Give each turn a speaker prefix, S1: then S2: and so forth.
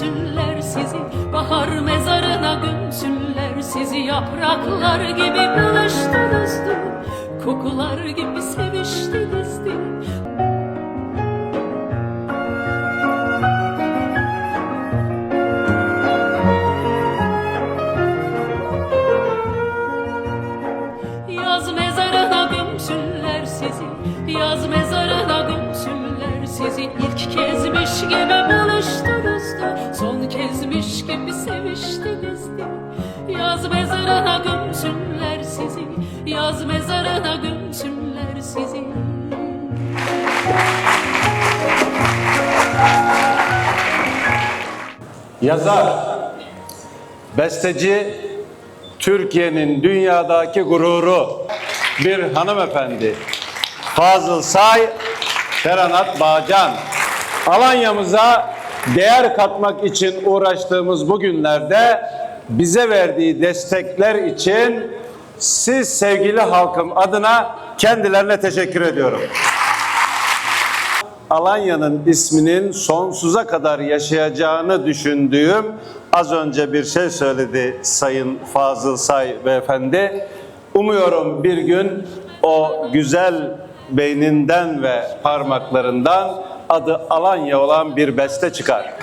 S1: gömsünler sizi Bahar mezarına gömsünler sizi Yapraklar gibi buluştunuzdur Kokular gibi seviştinizdir Yaz mezarına gömsünler sizi Yaz mezarına gömsünler sizi İlk kezmiş gibi buluştunuzdu Son kezmiş gibi seviştinizdi Yaz mezarına gömsünler sizi Yaz mezarına gömsünler sizi
S2: Yazar, besteci, Türkiye'nin dünyadaki gururu bir hanımefendi. Fazıl Say, Ferhanat Bağcan. Alanya'mıza değer katmak için uğraştığımız bu günlerde bize verdiği destekler için siz sevgili halkım adına kendilerine teşekkür ediyorum. Alanya'nın isminin sonsuza kadar yaşayacağını düşündüğüm az önce bir şey söyledi Sayın Fazıl Say beyefendi. Umuyorum bir gün o güzel beyninden ve parmaklarından adı Alanya olan bir beste çıkar.